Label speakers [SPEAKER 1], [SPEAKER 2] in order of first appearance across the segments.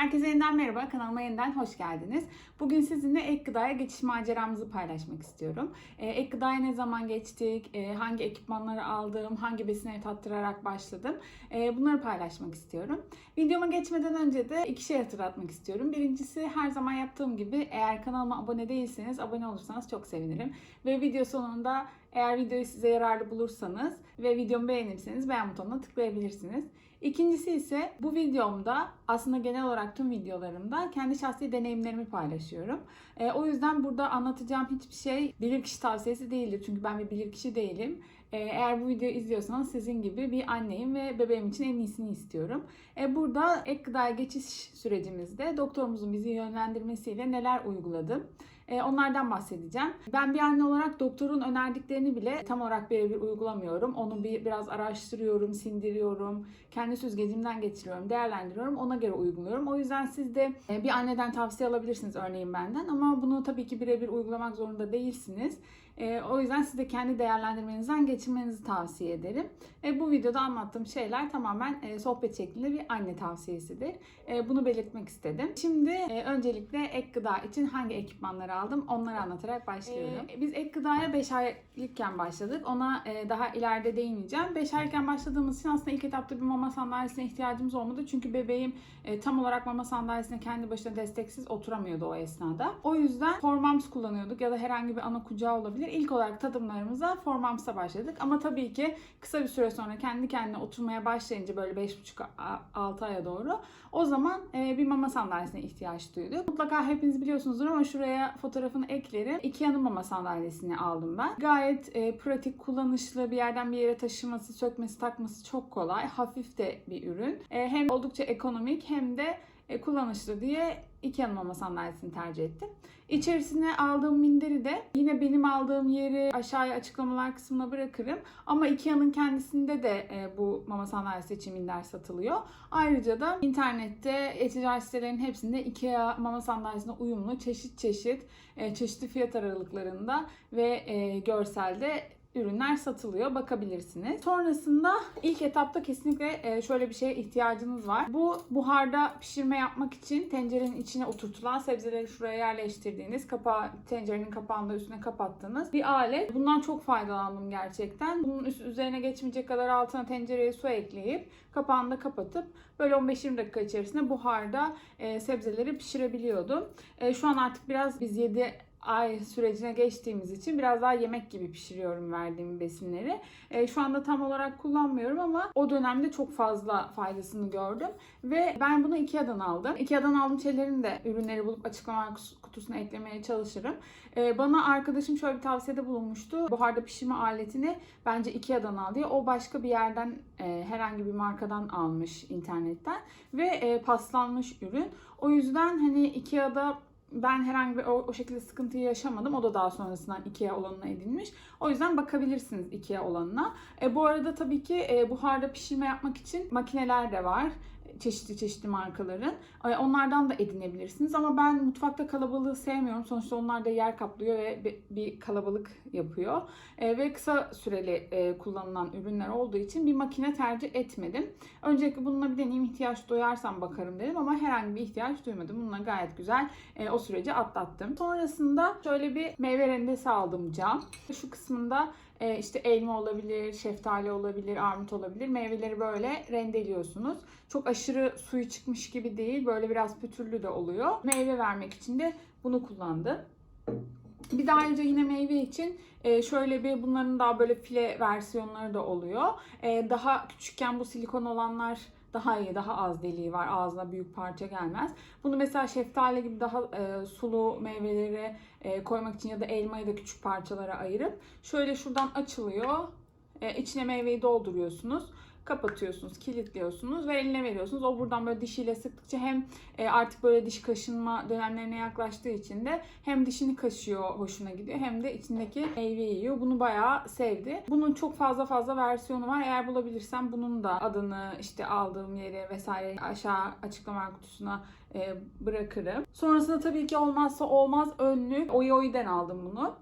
[SPEAKER 1] Herkese yeniden merhaba, kanalıma yeniden hoş geldiniz. Bugün sizinle ek gıdaya geçiş maceramızı paylaşmak istiyorum. Ee, ek gıdaya ne zaman geçtik, e, hangi ekipmanları aldım, hangi besinleri tattırarak başladım, e, bunları paylaşmak istiyorum. Videoma geçmeden önce de iki şey hatırlatmak istiyorum. Birincisi her zaman yaptığım gibi eğer kanalıma abone değilseniz abone olursanız çok sevinirim. Ve video sonunda eğer videoyu size yararlı bulursanız ve videomu beğenirseniz beğen butonuna tıklayabilirsiniz. İkincisi ise bu videomda aslında genel olarak tüm videolarımda kendi şahsi deneyimlerimi paylaşıyorum. E, o yüzden burada anlatacağım hiçbir şey bilirkişi tavsiyesi değildir. Çünkü ben bir bilirkişi değilim. E, eğer bu videoyu izliyorsanız sizin gibi bir anneyim ve bebeğim için en iyisini istiyorum. E, burada ek gıdaya geçiş sürecimizde doktorumuzun bizi yönlendirmesiyle neler uyguladım e, onlardan bahsedeceğim. Ben bir anne olarak doktorun önerdiklerini bile tam olarak birebir uygulamıyorum. Onu bir biraz araştırıyorum, sindiriyorum, kendi süzgecimden geçiriyorum, değerlendiriyorum, ona göre uyguluyorum. O yüzden siz de e, bir anneden tavsiye alabilirsiniz örneğin benden ama bunu tabii ki birebir uygulamak zorunda değilsiniz. E, o yüzden siz de kendi değerlendirmenizden geçirmenizi tavsiye ederim. E, bu videoda anlattığım şeyler tamamen e, sohbet şeklinde bir anne tavsiyesidir. E, bunu belirtmek istedim. Şimdi e, öncelikle ek gıda için hangi ekipmanları aldım onları anlatarak başlıyorum. E, biz ek gıdaya 5 aylıkken başladık. Ona e, daha ileride değineceğim. 5 aylıkken başladığımız için aslında ilk etapta bir mama sandalyesine ihtiyacımız olmadı. Çünkü bebeğim e, tam olarak mama sandalyesine kendi başına desteksiz oturamıyordu o esnada. O yüzden Formams kullanıyorduk ya da herhangi bir ana kucağı olabilir. İlk olarak tadımlarımıza Formams'a başladık. Ama tabii ki kısa bir süre sonra kendi kendine oturmaya başlayınca böyle 5,5-6 aya doğru o zaman e, bir mama sandalyesine ihtiyaç duyduk. Mutlaka hepiniz biliyorsunuzdur ama şuraya fotoğrafını eklerim. Ikea'nın mama sandalyesini aldım ben. Gayet e, pratik, kullanışlı, bir yerden bir yere taşıması, sökmesi, takması çok kolay. Hafif de bir ürün. E, hem oldukça ekonomik hem de kullanışlı diye Ikea'nın mama sandalyesini tercih ettim. İçerisine aldığım minderi de yine benim aldığım yeri aşağıya açıklamalar kısmına bırakırım. Ama Ikea'nın kendisinde de e, bu mama sandalyesi için minder satılıyor. Ayrıca da internette e-ticaret sitelerinin hepsinde Ikea mama sandalyesine uyumlu çeşit çeşit e, çeşitli fiyat aralıklarında ve e, görselde ürünler satılıyor. Bakabilirsiniz. Sonrasında ilk etapta kesinlikle e, şöyle bir şeye ihtiyacınız var. Bu buharda pişirme yapmak için tencerenin içine oturtulan sebzeleri şuraya yerleştirdiğiniz, kapağı, tencerenin kapağını da üstüne kapattığınız bir alet. Bundan çok faydalandım gerçekten. Bunun üst, üzerine geçmeyecek kadar altına tencereye su ekleyip kapağını da kapatıp böyle 15-20 dakika içerisinde buharda e, sebzeleri pişirebiliyordum. E, şu an artık biraz biz 7 ay sürecine geçtiğimiz için biraz daha yemek gibi pişiriyorum verdiğim besinleri. E, şu anda tam olarak kullanmıyorum ama o dönemde çok fazla faydasını gördüm. Ve ben bunu Ikea'dan aldım. Ikea'dan aldığım şeylerin de ürünleri bulup açıklama kutusuna eklemeye çalışırım. E, bana arkadaşım şöyle bir tavsiyede bulunmuştu. Buharda pişirme aletini bence Ikea'dan al diye. O başka bir yerden e, herhangi bir markadan almış internetten. Ve e, paslanmış ürün. O yüzden hani Ikea'da ben herhangi bir o, o şekilde sıkıntıyı yaşamadım. O da daha sonrasından Ikea olanına edilmiş. O yüzden bakabilirsiniz Ikea olanına. E, bu arada tabii ki e, buharda pişirme yapmak için makineler de var çeşitli çeşitli markaların. E, Onlardan da edinebilirsiniz ama ben mutfakta kalabalığı sevmiyorum. Sonuçta onlar da yer kaplıyor ve bir kalabalık yapıyor. E, ve kısa süreli e, kullanılan ürünler olduğu için bir makine tercih etmedim. Öncelikle bununla bir deneyim ihtiyaç duyarsam bakarım dedim ama herhangi bir ihtiyaç duymadım. Bununla gayet güzel o süreci atlattım. Sonrasında şöyle bir meyve rendesi aldım cam. Şu kısmında işte elma olabilir, şeftali olabilir, armut olabilir. Meyveleri böyle rendeliyorsunuz. Çok aşırı suyu çıkmış gibi değil. Böyle biraz pütürlü de oluyor. Meyve vermek için de bunu kullandım. Bir de ayrıca yine meyve için şöyle bir bunların daha böyle file versiyonları da oluyor. Daha küçükken bu silikon olanlar daha iyi, daha az deliği var. Ağzına büyük parça gelmez. Bunu mesela şeftali gibi daha e, sulu meyveleri e, koymak için ya da elmayı da küçük parçalara ayırıp şöyle şuradan açılıyor. E, içine meyveyi dolduruyorsunuz kapatıyorsunuz, kilitliyorsunuz ve eline veriyorsunuz. O buradan böyle dişiyle sıktıkça hem e, artık böyle diş kaşınma dönemlerine yaklaştığı için de hem dişini kaşıyor, hoşuna gidiyor hem de içindeki meyve yiyor. Bunu bayağı sevdi. Bunun çok fazla fazla versiyonu var. Eğer bulabilirsem bunun da adını işte aldığım yeri vesaire aşağı açıklama kutusuna e, bırakırım. Sonrasında tabii ki olmazsa olmaz önlük. Oy Oy'den aldım bunu.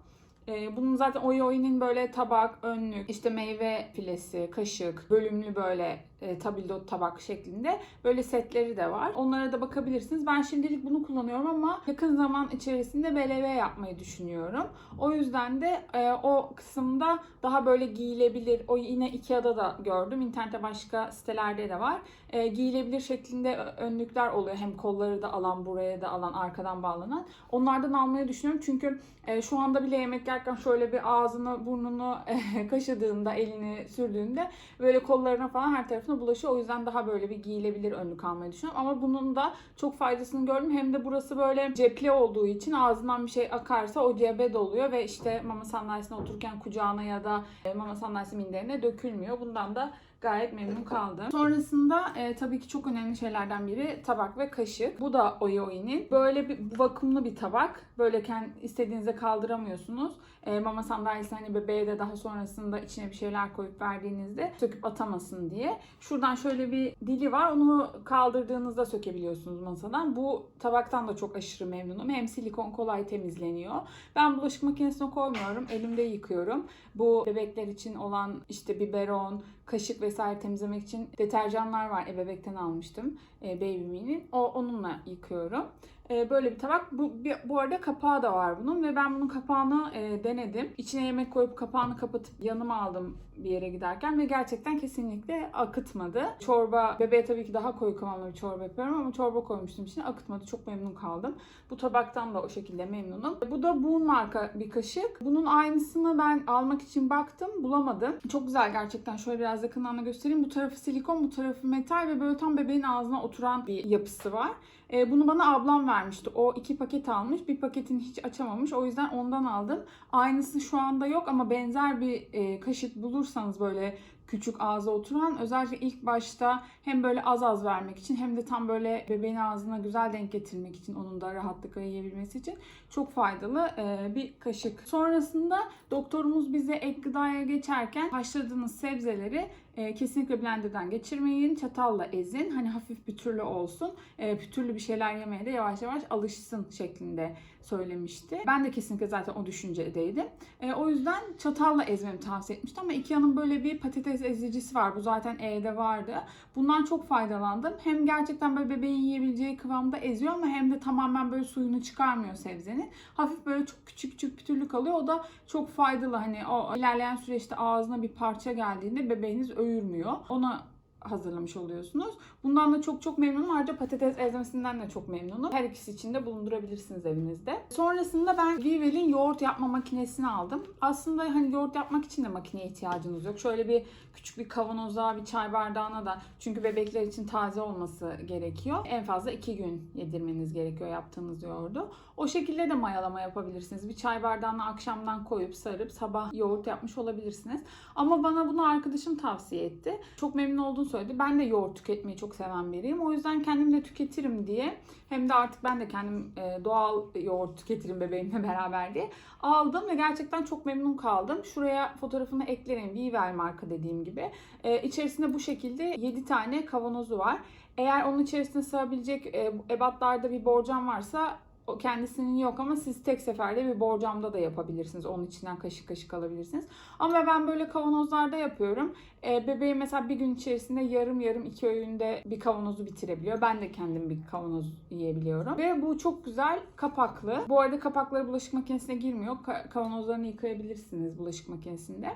[SPEAKER 1] Ee, bunun zaten oy oyunun böyle tabak, önlük, işte meyve filesi, kaşık, bölümlü böyle e, tabildot tabak şeklinde böyle setleri de var. Onlara da bakabilirsiniz. Ben şimdilik bunu kullanıyorum ama yakın zaman içerisinde BLV yapmayı düşünüyorum. O yüzden de e, o kısımda daha böyle giyilebilir. O yine Ikea'da da gördüm. İnternette başka sitelerde de var. E, giyilebilir şeklinde önlükler oluyor. Hem kolları da alan, buraya da alan, arkadan bağlanan. Onlardan almayı düşünüyorum. Çünkü e, şu anda bile yemek yerken şöyle bir ağzını, burnunu e, kaşıdığında, elini sürdüğünde böyle kollarına falan her tarafına bulaşıyor. O yüzden daha böyle bir giyilebilir önlük almayı düşünüyorum. Ama bunun da çok faydasını gördüm. Hem de burası böyle cepli olduğu için ağzından bir şey akarsa o cebe doluyor ve işte mama sandalyesine otururken kucağına ya da e, mama sandalyesi minderine dökülmüyor. Bundan da gayet memnun kaldım. Sonrasında e, tabii ki çok önemli şeylerden biri tabak ve kaşık. Bu da Oyi Oyi'nin. Böyle bir vakumlu bir tabak. Böyle kendi istediğinizde kaldıramıyorsunuz. E, mama sandalyesi hani bebeğe de daha sonrasında içine bir şeyler koyup verdiğinizde söküp atamasın diye. Şuradan şöyle bir dili var. Onu kaldırdığınızda sökebiliyorsunuz masadan. Bu tabaktan da çok aşırı memnunum. Hem silikon kolay temizleniyor. Ben bulaşık makinesine koymuyorum. Elimde yıkıyorum. Bu bebekler için olan işte biberon, kaşık vesaire temizlemek için deterjanlar var. Ebebekten almıştım. E, Baby Me'nin. O onunla yıkıyorum. E, böyle bir tabak. Bu, bir- bu arada kapağı da var bunun ve ben bunun kapağını e, denedim. İçine yemek koyup kapağını kapatıp yanıma aldım bir yere giderken ve gerçekten kesinlikle akıtmadı. Çorba, bebeğe tabii ki daha koyu kıvamlı bir çorba yapıyorum ama çorba koymuştum içine akıtmadı. Çok memnun kaldım. Bu tabaktan da o şekilde memnunum. Bu da Boon marka bir kaşık. Bunun aynısını ben almak için baktım bulamadım. Çok güzel gerçekten. Şöyle biraz yakından da göstereyim. Bu tarafı silikon, bu tarafı metal ve böyle tam bebeğin ağzına oturan bir yapısı var. E, bunu bana ablam vermişti. O iki paket almış. Bir paketini hiç açamamış. O yüzden ondan aldım. Aynısı şu anda yok ama benzer bir e, kaşık bulursanız böyle küçük ağza oturan özellikle ilk başta hem böyle az az vermek için hem de tam böyle bebeğin ağzına güzel denk getirmek için onun da rahatlıkla yiyebilmesi için çok faydalı e, bir kaşık. Sonrasında doktorumuz bize ek gıdaya geçerken haşladığınız sebzeleri e, kesinlikle blenderdan geçirmeyin. Çatalla ezin. Hani hafif pütürlü olsun. E, pütürlü bir şeyler yemeye de yavaş yavaş alışsın şeklinde söylemişti. Ben de kesinlikle zaten o düşüncedeydim. E, o yüzden çatalla ezmemi tavsiye etmişti ama Ikea'nın böyle bir patates ezicisi var. Bu zaten E'de vardı. Bundan çok faydalandım. Hem gerçekten böyle bebeğin yiyebileceği kıvamda eziyor ama hem de tamamen böyle suyunu çıkarmıyor sebzenin. Hafif böyle çok küçük küçük pütürlü kalıyor. O da çok faydalı. Hani o ilerleyen süreçte ağzına bir parça geldiğinde bebeğiniz öğürmüyor. Ona hazırlamış oluyorsunuz. Bundan da çok çok memnunum. Ayrıca patates ezmesinden de çok memnunum. Her ikisi için de bulundurabilirsiniz evinizde. Sonrasında ben Vivel'in yoğurt yapma makinesini aldım. Aslında hani yoğurt yapmak için de makineye ihtiyacınız yok. Şöyle bir küçük bir kavanoza, bir çay bardağına da çünkü bebekler için taze olması gerekiyor. En fazla iki gün yedirmeniz gerekiyor yaptığınız yoğurdu. O şekilde de mayalama yapabilirsiniz. Bir çay bardağına akşamdan koyup sarıp sabah yoğurt yapmış olabilirsiniz. Ama bana bunu arkadaşım tavsiye etti. Çok memnun olduğunu söyledi. Ben de yoğurt tüketmeyi çok seven biriyim. O yüzden kendim de tüketirim diye hem de artık ben de kendim e, doğal yoğurt tüketirim bebeğimle beraber diye aldım ve gerçekten çok memnun kaldım. Şuraya fotoğrafını eklerim. Vivel marka dediğim gibi. E, içerisinde bu şekilde 7 tane kavanozu var. Eğer onun içerisine sığabilecek e, ebatlarda bir borcam varsa o kendisinin yok ama siz tek seferde bir borcamda da yapabilirsiniz. Onun içinden kaşık kaşık alabilirsiniz. Ama ben böyle kavanozlarda yapıyorum. E, bebeğim mesela bir gün içerisinde yarım yarım iki öğünde bir kavanozu bitirebiliyor. Ben de kendim bir kavanoz yiyebiliyorum. Ve bu çok güzel kapaklı. Bu arada kapakları bulaşık makinesine girmiyor. Ka- kavanozlarını yıkayabilirsiniz bulaşık makinesinde.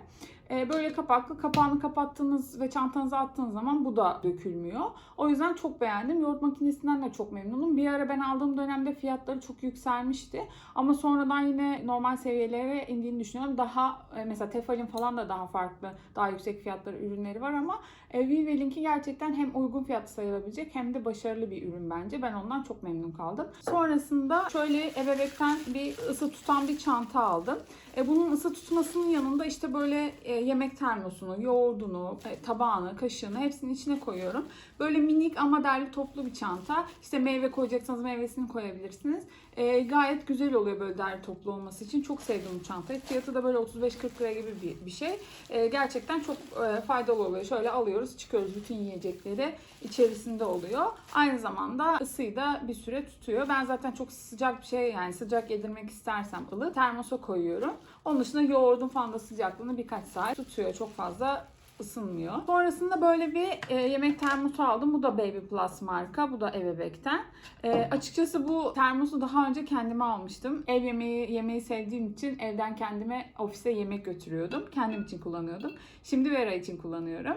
[SPEAKER 1] E, böyle kapaklı. Kapağını kapattığınız ve çantanıza attığınız zaman bu da dökülmüyor. O yüzden çok beğendim. Yoğurt makinesinden de çok memnunum. Bir ara ben aldığım dönemde fiyatları çok yükselmişti. Ama sonradan yine normal seviyelere indiğini düşünüyorum. Daha e, mesela Tefal'in falan da daha farklı, daha yüksek fiyatları ürünleri var ama e, Vivel'inki gerçekten hem uygun fiyatlı sayılabilecek hem de başarılı bir ürün bence. Ben ondan çok memnun kaldım. Sonrasında şöyle ebebekten bir ısı tutan bir çanta aldım. E, bunun ısı tutmasının yanında işte böyle e, yemek termosunu, yoğurdunu, e, tabağını, kaşığını hepsini içine koyuyorum. Böyle minik ama derli toplu bir çanta. İşte meyve koyacaksanız meyvesini koyabilirsiniz. E, gayet güzel oluyor böyle derli toplu olması için. Çok sevdim bu çantayı. Fiyatı da böyle 35-40 lira gibi bir, bir şey. E, gerçekten çok e, faydalı oluyor. Şöyle alıyoruz, çıkıyoruz. Bütün yiyecekleri içerisinde oluyor. Aynı zamanda ısıyı da bir süre tutuyor. Ben zaten çok sıcak bir şey yani sıcak yedirmek istersem ılık termosa koyuyorum. Onun dışında yoğurdun falan da sıcaklığını birkaç saat tutuyor. Çok fazla ısınmıyor. Sonrasında böyle bir e, yemek termosu aldım. Bu da Baby Plus marka. Bu da Ebebek'ten. E, açıkçası bu termosu daha önce kendime almıştım. Ev yemeği yemeği sevdiğim için evden kendime ofise yemek götürüyordum. Kendim için kullanıyordum. Şimdi Vera için kullanıyorum.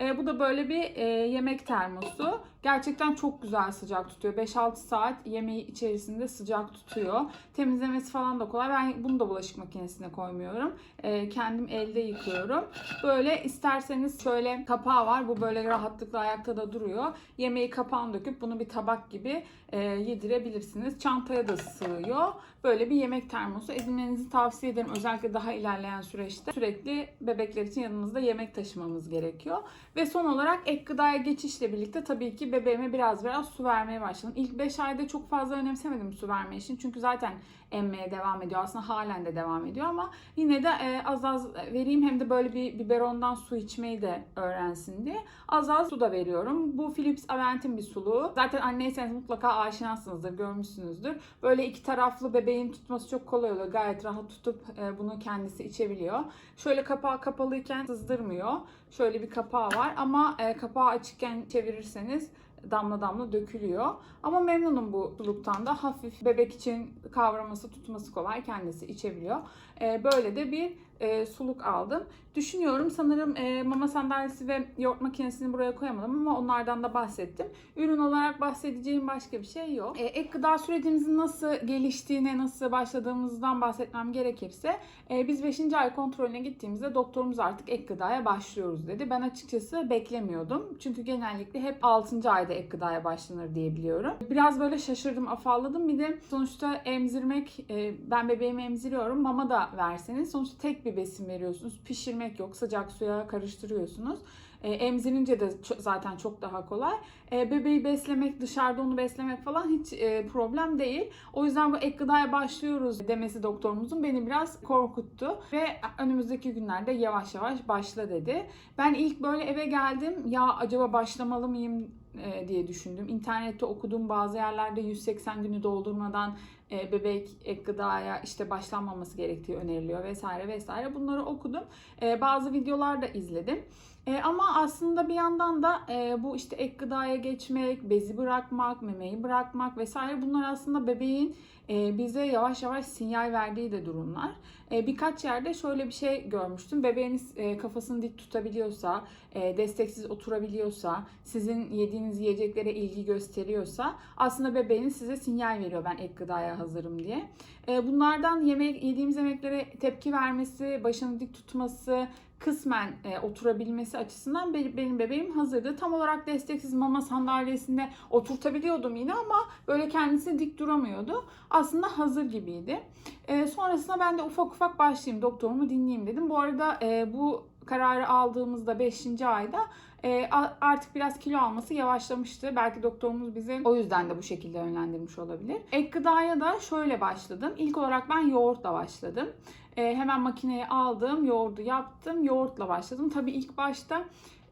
[SPEAKER 1] E, bu da böyle bir e, yemek termosu. Gerçekten çok güzel sıcak tutuyor. 5-6 saat yemeği içerisinde sıcak tutuyor. Temizlemesi falan da kolay. Ben bunu da bulaşık makinesine koymuyorum. E, kendim elde yıkıyorum. Böyle isterseniz şöyle kapağı var. Bu böyle rahatlıkla ayakta da duruyor. Yemeği kapağını döküp bunu bir tabak gibi e, yedirebilirsiniz. Çantaya da sığıyor. Böyle bir yemek termosu edinmenizi tavsiye ederim. Özellikle daha ilerleyen süreçte sürekli bebekler için yanımızda yemek taşımamız gerekiyor. Ve son olarak ek gıdaya geçişle birlikte tabii ki bebeğime biraz biraz su vermeye başladım. İlk 5 ayda çok fazla önemsemedim su verme işini. Çünkü zaten emmeye devam ediyor. Aslında halen de devam ediyor ama yine de e, az az vereyim hem de böyle bir biberondan su içmeyi de öğrensin diye. Az az su da veriyorum. Bu Philips Avent'in bir suluğu. Zaten anneyseniz mutlaka aşinasınızdır, görmüşsünüzdür. Böyle iki taraflı bebeğin tutması çok kolay oluyor. Gayet rahat tutup e, bunu kendisi içebiliyor. Şöyle kapağı kapalıyken sızdırmıyor. Şöyle bir kapağı var ama e, kapağı açıkken çevirirseniz damla damla dökülüyor. Ama memnunum bu suluktan da. Hafif bebek için kavraması, tutması kolay. Kendisi içebiliyor. E, böyle de bir e, suluk aldım. Düşünüyorum sanırım e, mama sandalyesi ve yoğurt makinesini buraya koyamadım ama onlardan da bahsettim. Ürün olarak bahsedeceğim başka bir şey yok. E, ek gıda sürecimizin nasıl geliştiğine, nasıl başladığımızdan bahsetmem gerekirse biz 5. ay kontrolüne gittiğimizde doktorumuz artık ek gıdaya başlıyoruz dedi. Ben açıkçası beklemiyordum. Çünkü genellikle hep 6. ayda ek gıdaya başlanır diye biliyorum. Biraz böyle şaşırdım, afalladım. Bir de sonuçta emzirmek, ben bebeğimi emziriyorum. Mama da verseniz sonuçta tek bir besin veriyorsunuz. Pişirmek yok, sıcak suya karıştırıyorsunuz. E, emzirince de zaten çok daha kolay. E, bebeği beslemek, dışarıda onu beslemek falan hiç e, problem değil. O yüzden bu ek gıdaya başlıyoruz demesi doktorumuzun beni biraz korkuttu. Ve önümüzdeki günlerde yavaş yavaş başla dedi. Ben ilk böyle eve geldim. Ya acaba başlamalı mıyım e, diye düşündüm. İnternette okuduğum bazı yerlerde 180 günü doldurmadan e, bebek ek gıdaya işte başlanmaması gerektiği öneriliyor vesaire vesaire. Bunları okudum. E, bazı videolar da izledim. E, ama aslında bir yandan da e, bu işte ek gıdaya geçmek, bezi bırakmak, memeyi bırakmak vesaire bunlar aslında bebeğin e, bize yavaş yavaş sinyal verdiği de durumlar. E, birkaç yerde şöyle bir şey görmüştüm. Bebeğiniz e, kafasını dik tutabiliyorsa, e, desteksiz oturabiliyorsa, sizin yediğiniz yiyeceklere ilgi gösteriyorsa aslında bebeğiniz size sinyal veriyor ben ek gıdaya hazırım diye. E, bunlardan yemek yediğimiz yemeklere tepki vermesi, başını dik tutması, kısmen e, oturabilmesi açısından be- benim bebeğim hazırdı. Tam olarak desteksiz mama sandalyesinde oturtabiliyordum yine ama böyle kendisi dik duramıyordu. Aslında hazır gibiydi. E, sonrasında ben de ufak ufak başlayayım, doktorumu dinleyeyim dedim. Bu arada e, bu kararı aldığımızda 5. ayda e, artık biraz kilo alması yavaşlamıştı. Belki doktorumuz bizi o yüzden de bu şekilde yönlendirmiş olabilir. Ek gıdaya da şöyle başladım. İlk olarak ben yoğurtla başladım. E, hemen makineye aldım, yoğurdu yaptım, yoğurtla başladım. Tabii ilk başta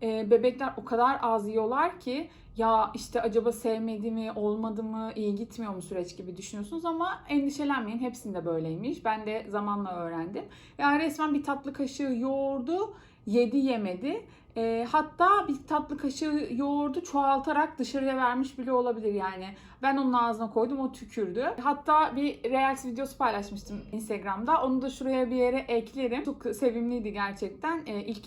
[SPEAKER 1] e, bebekler o kadar az yiyorlar ki ya işte acaba sevmedi mi, olmadı mı, iyi gitmiyor mu süreç gibi düşünüyorsunuz ama endişelenmeyin hepsinde böyleymiş. Ben de zamanla öğrendim. Yani resmen bir tatlı kaşığı yoğurdu, yedi yemedi. E, hatta bir tatlı kaşığı yoğurdu çoğaltarak dışarıya vermiş bile olabilir yani. Ben onun ağzına koydum o tükürdü. Hatta bir Reels videosu paylaşmıştım Instagram'da. Onu da şuraya bir yere eklerim. Çok sevimliydi gerçekten. E, ilk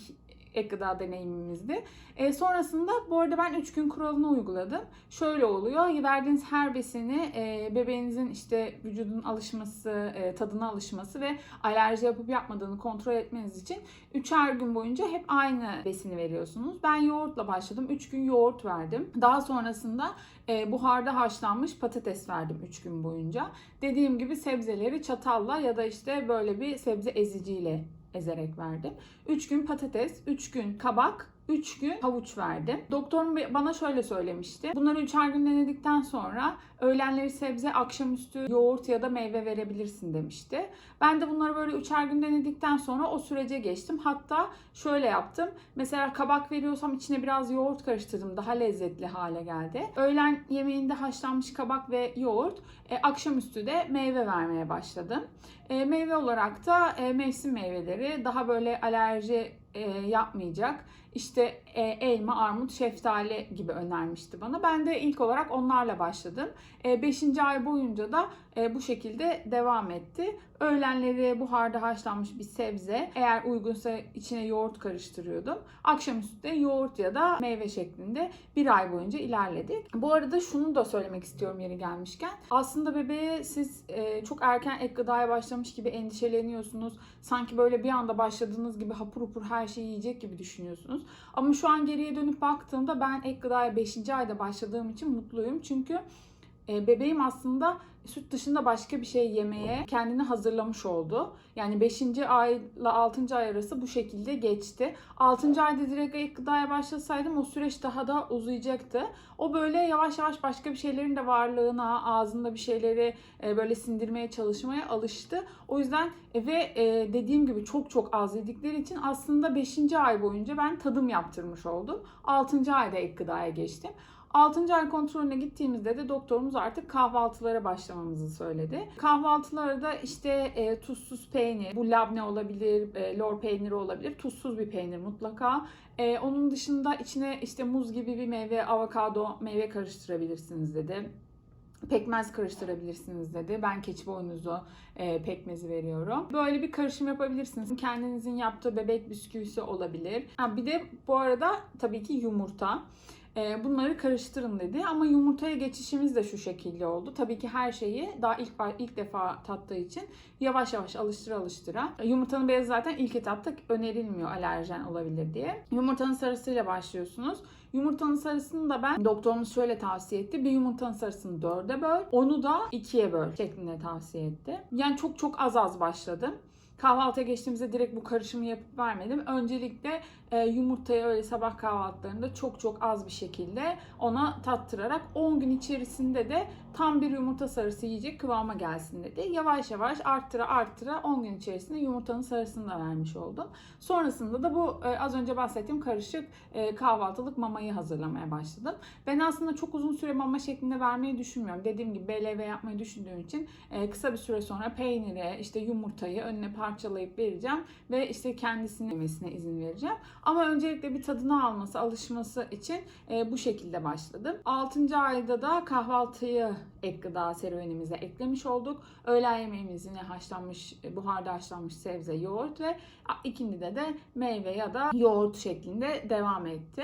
[SPEAKER 1] ek gıda deneyimimizdi. E, sonrasında bu arada ben 3 gün kuralını uyguladım. Şöyle oluyor. Verdiğiniz her besini e, bebeğinizin işte vücudun alışması, e, tadına alışması ve alerji yapıp yapmadığını kontrol etmeniz için 3'er gün boyunca hep aynı besini veriyorsunuz. Ben yoğurtla başladım. 3 gün yoğurt verdim. Daha sonrasında e, buharda haşlanmış patates verdim 3 gün boyunca. Dediğim gibi sebzeleri çatalla ya da işte böyle bir sebze eziciyle ezerek verdim. 3 gün patates, 3 gün kabak, 3 gün havuç verdim. Doktorum bana şöyle söylemişti. Bunları üçer gün denedikten sonra öğlenleri sebze, akşamüstü yoğurt ya da meyve verebilirsin demişti. Ben de bunları böyle üçer gün denedikten sonra o sürece geçtim. Hatta şöyle yaptım. Mesela kabak veriyorsam içine biraz yoğurt karıştırdım. Daha lezzetli hale geldi. Öğlen yemeğinde haşlanmış kabak ve yoğurt. E, akşamüstü de meyve vermeye başladım. E, meyve olarak da e, mevsim meyveleri daha böyle alerji e, yapmayacak işte e, elma, armut, şeftali gibi önermişti bana. Ben de ilk olarak onlarla başladım. 5. ay boyunca da e, bu şekilde devam etti. Öğlenleri buharda haşlanmış bir sebze. Eğer uygunsa içine yoğurt karıştırıyordum. Akşamüstü de yoğurt ya da meyve şeklinde bir ay boyunca ilerledik. Bu arada şunu da söylemek istiyorum yeri gelmişken. Aslında bebeğe siz e, çok erken ek gıdaya başlamış gibi endişeleniyorsunuz. Sanki böyle bir anda başladığınız gibi hapur hapur her şeyi yiyecek gibi düşünüyorsunuz. Ama şu an geriye dönüp baktığımda ben ek gıdaya 5. ayda başladığım için mutluyum. Çünkü bebeğim aslında süt dışında başka bir şey yemeye kendini hazırlamış oldu. Yani 5. ayla 6. ay arası bu şekilde geçti. 6. ayda direkt ek gıdaya başlasaydım o süreç daha da uzayacaktı. O böyle yavaş yavaş başka bir şeylerin de varlığına, ağzında bir şeyleri e, böyle sindirmeye çalışmaya alıştı. O yüzden e, ve e, dediğim gibi çok çok az yedikleri için aslında 5. ay boyunca ben tadım yaptırmış oldum. 6. ayda ek gıdaya geçtim. 6. ay kontrolüne gittiğimizde de doktorumuz artık kahvaltılara başlamamızı söyledi. Kahvaltılarda da işte e, tuzsuz peynir, bu labne olabilir, e, lor peyniri olabilir. Tuzsuz bir peynir mutlaka. E, onun dışında içine işte muz gibi bir meyve, avokado meyve karıştırabilirsiniz dedi. Pekmez karıştırabilirsiniz dedi. Ben keçi boynuzu e, pekmezi veriyorum. Böyle bir karışım yapabilirsiniz. Kendinizin yaptığı bebek bisküvisi olabilir. Ha, bir de bu arada tabii ki yumurta. E, bunları karıştırın dedi. Ama yumurtaya geçişimiz de şu şekilde oldu. Tabii ki her şeyi daha ilk ilk defa tattığı için yavaş yavaş alıştıra alıştıra. Yumurtanın beyazı zaten ilk etapta önerilmiyor alerjen olabilir diye. Yumurtanın sarısıyla başlıyorsunuz. Yumurtanın sarısını da ben doktorumuz şöyle tavsiye etti. Bir yumurtanın sarısını dörde böl, onu da ikiye böl şeklinde tavsiye etti. Yani çok çok az az başladım. Kahvaltıya geçtiğimizde direkt bu karışımı yapıp vermedim. Öncelikle e, yumurtayı öyle sabah kahvaltılarında çok çok az bir şekilde ona tattırarak 10 gün içerisinde de tam bir yumurta sarısı yiyecek kıvama gelsin dedi. Yavaş yavaş arttıra arttıra 10 gün içerisinde yumurtanın sarısını da vermiş oldum. Sonrasında da bu e, az önce bahsettiğim karışık e, kahvaltılık mamayı hazırlamaya başladım. Ben aslında çok uzun süre mama şeklinde vermeyi düşünmüyorum. Dediğim gibi BLV yapmayı düşündüğüm için e, kısa bir süre sonra peyniri, işte yumurtayı önüne parçalayıp vereceğim ve işte kendisinin yemesine izin vereceğim. Ama öncelikle bir tadını alması, alışması için bu şekilde başladım. 6. ayda da kahvaltıyı ek gıda serüvenimize eklemiş olduk. Öğlen yemeğimiz yine haşlanmış, e, buharda haşlanmış sebze, yoğurt ve ikindide de meyve ya da yoğurt şeklinde devam etti.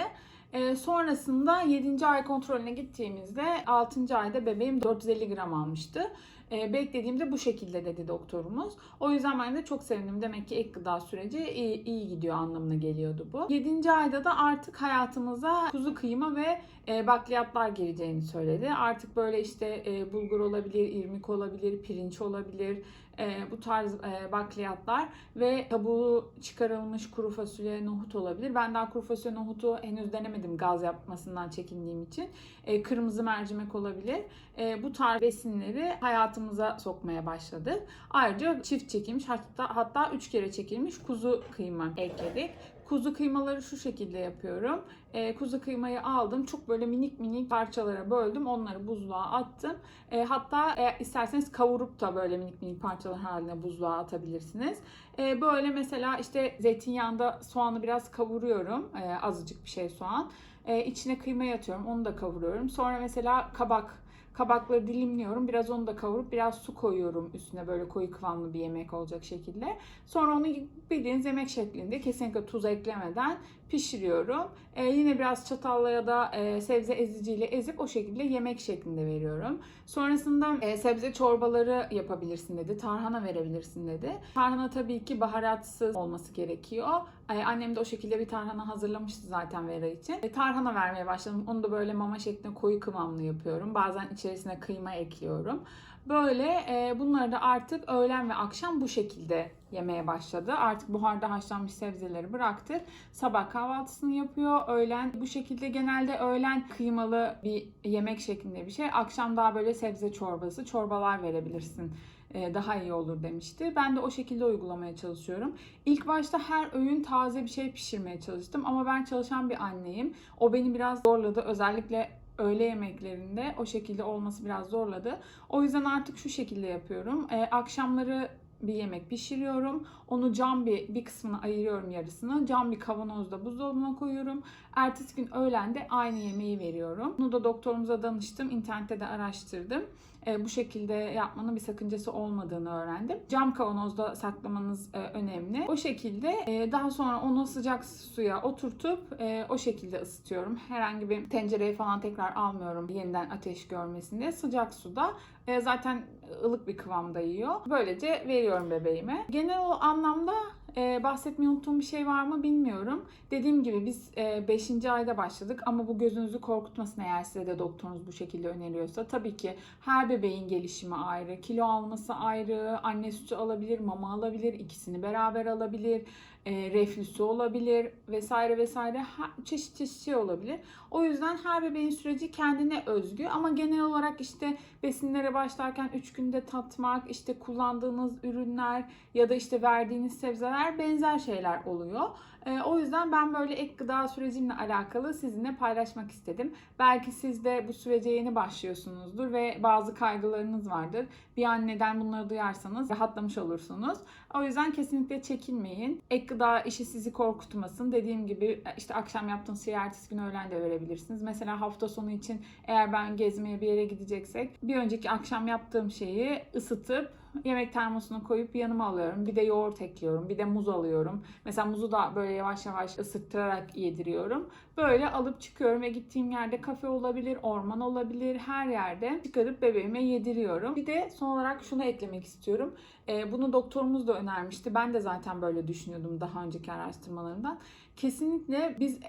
[SPEAKER 1] E, sonrasında 7. ay kontrolüne gittiğimizde 6. ayda bebeğim 450 gram almıştı. E, beklediğimde bu şekilde dedi doktorumuz. O yüzden ben de çok sevindim. Demek ki ek gıda süreci iyi, iyi gidiyor anlamına geliyordu bu. 7. ayda da artık hayatımıza kuzu kıyma ve e, bakliyatlar gireceğini söyledi. Artık böyle işte e, bulgur olabilir, irmik olabilir, pirinç olabilir, e, bu tarz e, bakliyatlar ve kabuğu çıkarılmış kuru fasulye, nohut olabilir. Ben daha kuru fasulye, nohutu henüz denemedim gaz yapmasından çekindiğim için. E, kırmızı mercimek olabilir. E, bu tarz besinleri hayatımıza sokmaya başladık. Ayrıca çift çekilmiş hatta hatta 3 kere çekilmiş kuzu kıyma ekledik. Kuzu kıymaları şu şekilde yapıyorum. E, kuzu kıymayı aldım. Çok böyle minik minik parçalara böldüm. Onları buzluğa attım. E, hatta e, isterseniz kavurup da böyle minik minik parçalar haline buzluğa atabilirsiniz. E, böyle mesela işte zeytinyağında soğanı biraz kavuruyorum. E, azıcık bir şey soğan. E, içine kıymayı atıyorum. Onu da kavuruyorum. Sonra mesela kabak Kabakları dilimliyorum. Biraz onu da kavurup biraz su koyuyorum üstüne böyle koyu kıvamlı bir yemek olacak şekilde. Sonra onu bildiğiniz yemek şeklinde kesinlikle tuz eklemeden pişiriyorum. Ee, yine biraz çatalla ya da e, sebze eziciyle ezip o şekilde yemek şeklinde veriyorum. Sonrasında e, sebze çorbaları yapabilirsin dedi. Tarhana verebilirsin dedi. Tarhana tabii ki baharatsız olması gerekiyor. E, annem de o şekilde bir tarhana hazırlamıştı zaten Vera için. E, tarhana vermeye başladım. Onu da böyle mama şeklinde koyu kıvamlı yapıyorum. Bazen içerisine kıyma ekliyorum. Böyle e, bunları da artık öğlen ve akşam bu şekilde yemeye başladı. Artık buharda haşlanmış sebzeleri bıraktı. Sabah kahvaltısını yapıyor. Öğlen bu şekilde genelde öğlen kıymalı bir yemek şeklinde bir şey. Akşam daha böyle sebze çorbası, çorbalar verebilirsin e, daha iyi olur demişti. Ben de o şekilde uygulamaya çalışıyorum. İlk başta her öğün taze bir şey pişirmeye çalıştım ama ben çalışan bir anneyim. O beni biraz zorladı. Özellikle öğle yemeklerinde o şekilde olması biraz zorladı. O yüzden artık şu şekilde yapıyorum. E, akşamları bir yemek pişiriyorum. Onu cam bir, bir kısmını ayırıyorum yarısını. Cam bir kavanozda buzdolabına koyuyorum. Ertesi gün öğlen de aynı yemeği veriyorum. Bunu da doktorumuza danıştım. internette de araştırdım. E, bu şekilde yapmanın bir sakıncası olmadığını öğrendim. Cam kavanozda saklamanız e, önemli. O şekilde e, daha sonra onu sıcak suya oturtup e, o şekilde ısıtıyorum. Herhangi bir tencereye falan tekrar almıyorum yeniden ateş görmesin diye. Sıcak suda e, zaten ılık bir kıvamda yiyor. Böylece veriyorum bebeğime. Genel anlamda e, bahsetmeyi unuttuğum bir şey var mı bilmiyorum. Dediğim gibi biz 5. ayda başladık ama bu gözünüzü korkutmasın eğer size de doktorunuz bu şekilde öneriyorsa. Tabii ki her bebeğin gelişimi ayrı, kilo alması ayrı, anne sütü alabilir, mama alabilir, ikisini beraber alabilir, e, reflüsü olabilir vesaire vesaire her, çeşit çeşit şey olabilir. O yüzden her bebeğin süreci kendine özgü ama genel olarak işte besinlere başlarken 3 günde tatmak, işte kullandığınız ürünler ya da işte verdiğiniz sebzeler benzer şeyler oluyor. E, o yüzden ben böyle ek gıda sürecimle alakalı sizinle paylaşmak istedim. Belki siz de bu sürece yeni başlıyorsunuzdur ve bazı kaygılarınız vardır. Bir anneden bunları duyarsanız rahatlamış olursunuz. O yüzden kesinlikle çekinmeyin. Ek gıda işi sizi korkutmasın. Dediğim gibi işte akşam yaptığınız şeyi ertesi gün öğlen de verebilirsiniz. Mesela hafta sonu için eğer ben gezmeye bir yere gideceksek bir önceki akşam yaptığım şeyi ısıtıp yemek termosuna koyup yanıma alıyorum. Bir de yoğurt ekliyorum. Bir de muz alıyorum. Mesela muzu da böyle yavaş yavaş ısıttırarak yediriyorum. Böyle alıp çıkıyorum ve gittiğim yerde kafe olabilir, orman olabilir, her yerde çıkarıp bebeğime yediriyorum. Bir de son olarak şunu eklemek istiyorum. Ee, bunu doktorumuz da önermişti. Ben de zaten böyle düşünüyordum daha önceki araştırmalarımdan. Kesinlikle biz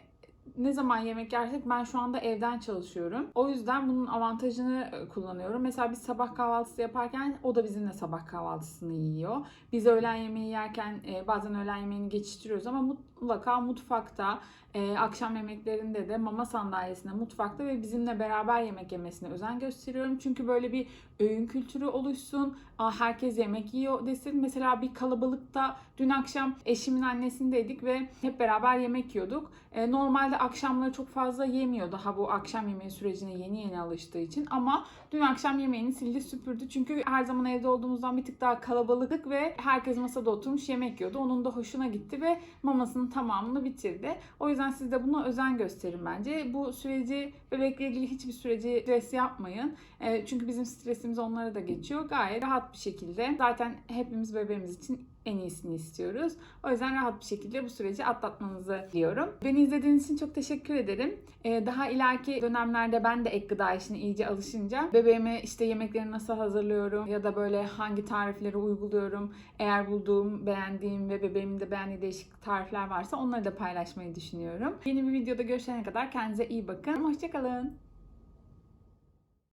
[SPEAKER 1] ne zaman yemek yersek ben şu anda evden çalışıyorum. O yüzden bunun avantajını e, kullanıyorum. Mesela biz sabah kahvaltısı yaparken o da bizimle sabah kahvaltısını yiyor. Biz öğlen yemeği yerken e, bazen öğlen yemeğini geçiştiriyoruz ama mutlaka mutfakta e, akşam yemeklerinde de mama sandalyesinde mutfakta ve bizimle beraber yemek yemesine özen gösteriyorum. Çünkü böyle bir öğün kültürü oluşsun. Aa, herkes yemek yiyor desin. Mesela bir kalabalıkta dün akşam eşimin annesindeydik ve hep beraber yemek yiyorduk. E, normalde akşamları çok fazla yemiyor daha bu akşam yemeği sürecine yeni yeni alıştığı için. Ama dün akşam yemeğini sildi süpürdü. Çünkü her zaman evde olduğumuzdan bir tık daha kalabalık ve herkes masada oturmuş yemek yiyordu. Onun da hoşuna gitti ve mamasının tamamını bitirdi. O yüzden siz de buna özen gösterin bence. Bu süreci bebekle ilgili hiçbir süreci stres yapmayın. E, çünkü bizim stresimiz onlara da geçiyor. Gayet rahat bir şekilde. Zaten hepimiz bebeğimiz için en iyisini istiyoruz. O yüzden rahat bir şekilde bu süreci atlatmanızı diliyorum. Beni izlediğiniz için çok teşekkür ederim. Ee, daha ileriki dönemlerde ben de ek gıda işine iyice alışınca bebeğime işte yemeklerini nasıl hazırlıyorum ya da böyle hangi tarifleri uyguluyorum. Eğer bulduğum, beğendiğim ve bebeğimin de beğendiği değişik tarifler varsa onları da paylaşmayı düşünüyorum. Yeni bir videoda görüşene kadar kendinize iyi bakın. Hoşçakalın.